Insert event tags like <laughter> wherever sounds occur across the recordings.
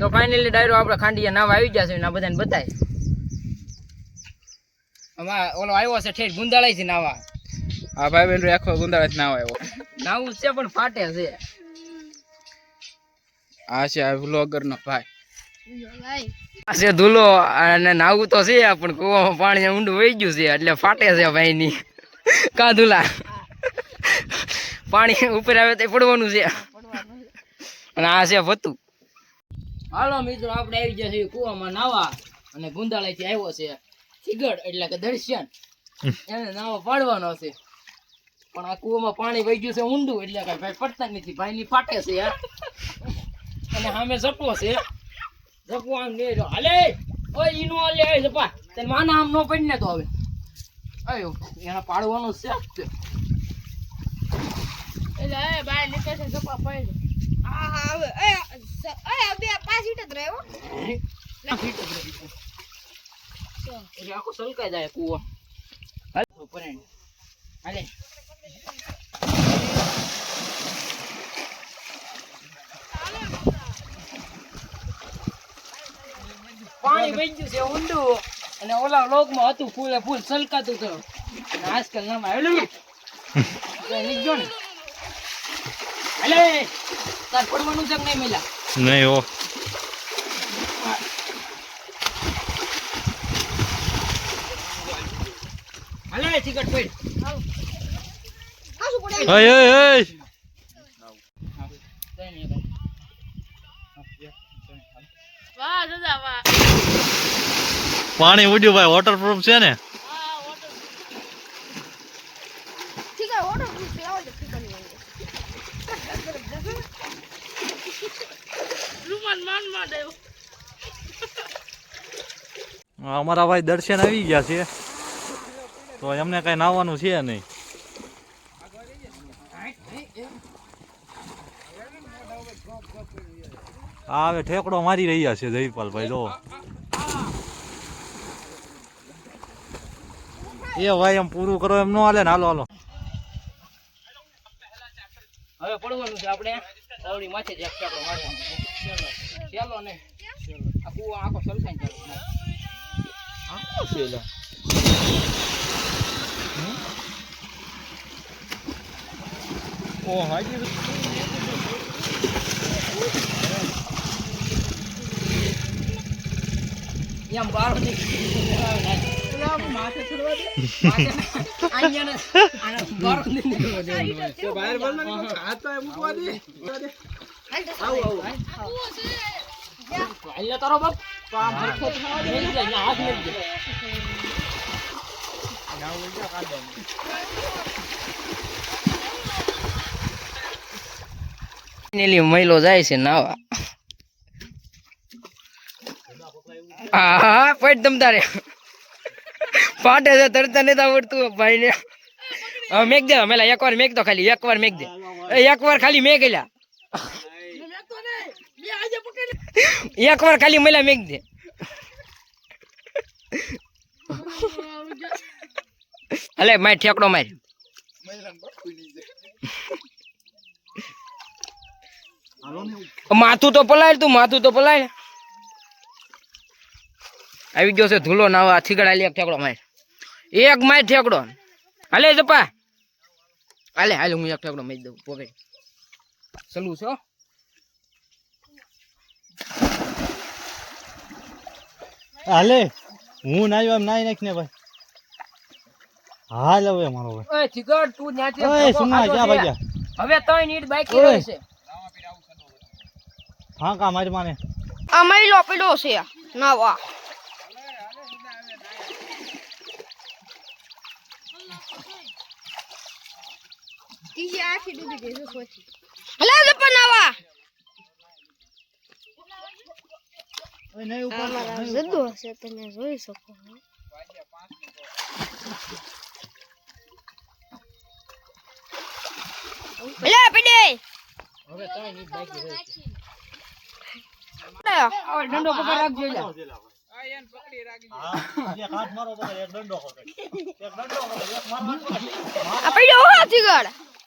તો ફાઇનલી ડાયરો આપણે ખાંડિયા નામ આવી ગયા છે ને આ બધાને બતાય. આમાં ઓલો આવ્યો છે ઠેઠ ગુંદાળાથી નાવા. આ ભાઈ બેન આખો ગુંદાળા ના આવ્યો. નાવું છે પણ ફાટે છે. આ છે આ વ્લોગર નો ભાઈ. આ છે ધૂલો અને નાવું તો છે પણ કૂવામાં પાણી ઊંડું વહી ગયું છે એટલે ફાટે છે ભાઈની. કા ધૂલા? પાણી ઉપર આવે તો પડવાનું છે. અને આ છે ભતું હાલો મિત્રો આપણે આવી ગયા છીએ કુવામાં નાવા અને ગુંદાળાથી આવ્યો છે સિગડ એટલે કે દર્શન. એને નાવા પાડવાનો છે. પણ આ કુવામાં પાણી વહી ગયું છે ઊંડું એટલે કે ભાઈ પડતા નથી નથી. ભાઈની ફાટે છે યાર અને સામે જપો છે. જપો આમ લે હાલે! ઓય ઈનો હાલે આવી જપા તને માના આમ નો પડી ને તો હવે. આયો એને પાડવાનો છે. જ તે. ના ફીટ જ રહી છે. એટલે આખો સલકાઈ જાય કૂવો. હાલ ઉપર હાલે. પાણી બન્યું છે ઊંડું. અને ઓલા લોકમાં હતું ફૂલે ફૂલ સલકાતું હતું. અને આજકાલ નામ આવેલું <laughs> નીકળ્યો ને. હાલે. તાર પડવાનું છે નહીં મિલા? નહીં હો પાણી ઉડ્યું ભાઈ વોટરપ્રૂફ છે ને? અમારા ભાઈ દર્શન આવી ગયા છે. તો એમને કઈ નાવાનું છે નહીં. હા હવે ઠેકડો મારી રહ્યા છે જયપાલભાઈ, જો. એ ભાઈ એમ પૂરું કરો, એમ નો હાલે ને. હાલો હાલો. હવે પડવાનું છે આપણે. ઓવડી માથે જ મારવાનો છે. ચાલો ને આ કૂવો આખો સલકાઈ જાય આખો છે લે. ઓ હાજી એમ બારો ને તારો બાપ તો હરખો થવા અહીંયા હાથ મેલી દે. Finally મહિલો જાય છે નાવા હા પડ તમ તારે પાટે છે, તરતા નથી આવડતું ભાઈ ને હવે મેક દે મેલા એક વાર મેક દો ખાલી એક વાર મેક દે. એક વાર ખાલી મેક એલા એક વાર ખાલી મેલા મેક દે. અલે, માર ઠેકડો માર. માથું તો પલાય તું માથું તો પલાય આવી ગયો છે, ધૂલો નાવા, થીગડા લે, ઠેકડો માર. એક માય ઠેકડો. હાલે જપા. હાલે હાલે હું એક ઠેકડો મારી દઉં પોગે. ચલું છો? હાલે હું નાયો એમ નાઈ નાખ ને ભાઈ. હાલ હવે મારો ભાઈ. ઓય ચિગડ તું ન્યાથી ઓય સુના જા ભાઈ. હવે ત્રણ નીડ બાકી રહી છે. હા કા મારી માને. આ મહિલો પીડો છે નવા હલે જપા નવા અમારા જદ્દો છે તમે જોઈ શકો હલે પીડે. હવે ત્રણ ઈંટ બાકી રહી છે. લે. હવે દંડો પકડ રાખજો લ્યા.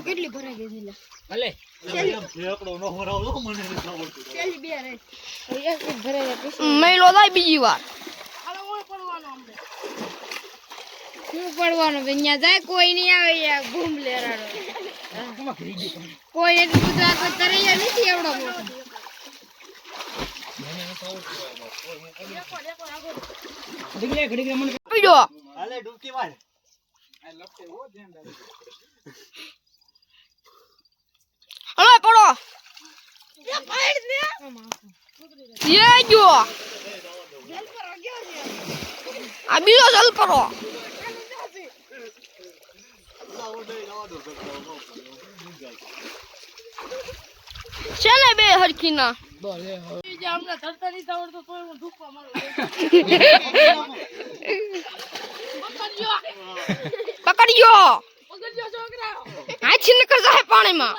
કેટલી ભરાઈ ગઈ બીજી વાર શું પડવાનું અહીંયા જાય કોઈ નહીં આવે ઘૂમ લેરાડો કોઈ એટલું બધું આ તો તરૈયા નથી એવડો મોટો હાલે, ડૂબકી માર. હલો પડો એ જો આ બીજો જલ પડો છે બે હરખી ના પકડ્યો. હાથી નકર જાય પાણીમાં.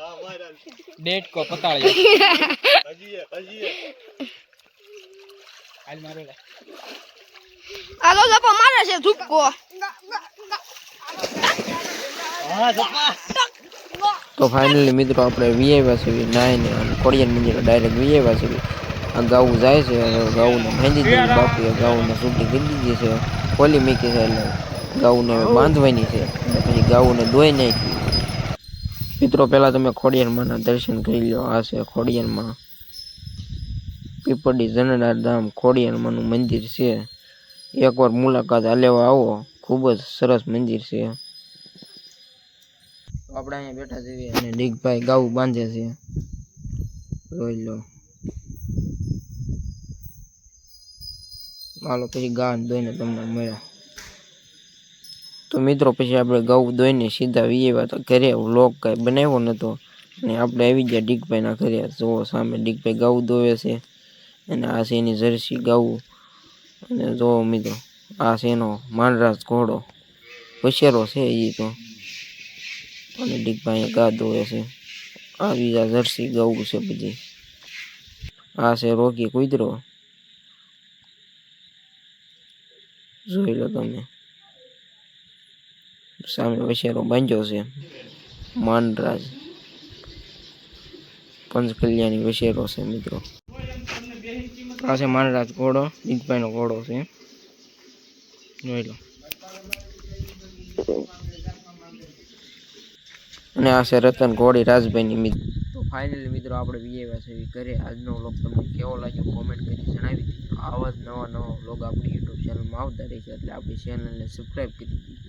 હા, માર હાલ. ડેટ કો પતાળી. હજી એક, હજી એક. હાલ મારો લે. આ તો જપો મારે છે ધૂપકો હા, જપા. તો ફાઇનલી મિત્રો આપણે વીઆઈવા છે નાઈને અને કોરિયન મંદિર ડાયરેક્ટ વીઆઈવા છે આ ગાવું જાય છે અને ગાઉને બાંધી દીધી બાપુએ ગાઉને સુધી કરી દીધી છે. ખોલી મૂકી છે એટલે ગાઉને બાંધવાની છે. પછી ગાઉને ધોઈ નાખી. મિત્રો પહેલાં તમે ખોડિયારમાંના દર્શન કરી લો આ છે ખોડિયારમાં પીપળી જનનાર ધામ ખોડિયારમાંનું મંદિર છે. એકવાર મુલાકાત લેવા આવો. ખૂબ જ સરસ મંદિર છે. આપણે અહીંયા બેઠા છીએ અને ડીગભાઈ ગાઉ બાંધે છે. રોઈ લો. હાલો, પછી ગા દોઈને તમને મળ્યા તો મિત્રો, પછી આપણે ગૌ દોઈને સીધા વીએવા તો ઘરે વ્લોગ કાંઈ બનાવ્યો નહોતો અને આપણે આવી ગયા ડીગભાઈના ઘરે. જુઓ, સામે ડીગભાઈ ગૌ દોવે છે. અને આ છે એની જર્સી ગાવું અને જુઓ મિત્રો, આ છે એનો માનરાજ ઘોડો. હોશિયારો છે એ તો. અને ડીગભાઈ ગા દોવે છે. આ બીજા જર્સી ગૌ છે બધી. આ છે રોકી કુદરો. જોઈ લો તમે. સામે વશેરો બાંધ્યો છે. માનરાજ પંચકલ્યાણી વશેરો છે મિત્રો. આ છે માનરાજ ઘોડો દીપભાઈનો ઘોડો છે. જોઈ લો. અને આ છે રતન ઘોડી રાજભાઈની મિત્ર. તો ફાઇનલી મિત્રો આપણે વીએવા છે ઘરે આજનો વ્લોગ તમને કેવો લાગ્યો? કોમેન્ટ કરી જણાવી દીધો. આવા જ નવા નવા વ્લોગ આપણી યુટ્યુબ ચેનલમાં આવતા રહેશે. એટલે આપણી ચેનલને સબસ્ક્રાઈબ કરી દીધું.